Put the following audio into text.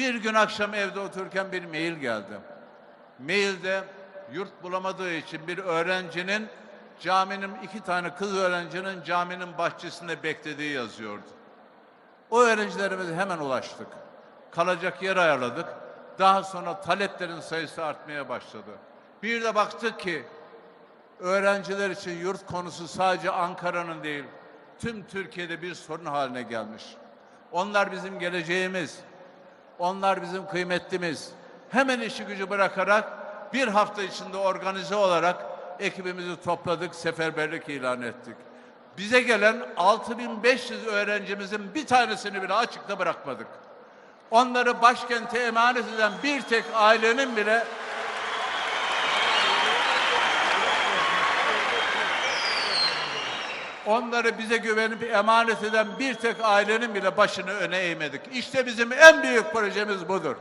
Bir gün akşam evde otururken bir mail geldi. Mailde yurt bulamadığı için bir öğrencinin caminin iki tane kız öğrencinin caminin bahçesinde beklediği yazıyordu. O öğrencilerimize hemen ulaştık. Kalacak yer ayarladık. Daha sonra taleplerin sayısı artmaya başladı. Bir de baktık ki öğrenciler için yurt konusu sadece Ankara'nın değil, tüm Türkiye'de bir sorun haline gelmiş. Onlar bizim geleceğimiz, onlar bizim kıymetlimiz. Hemen işi gücü bırakarak bir hafta içinde organize olarak ekibimizi topladık, seferberlik ilan ettik. Bize gelen 6500 öğrencimizin bir tanesini bile açıkta bırakmadık. Onları başkente emanet eden bir tek ailenin bile Onları bize güvenip emanet eden bir tek ailenin bile başını öne eğmedik. İşte bizim en büyük projemiz budur.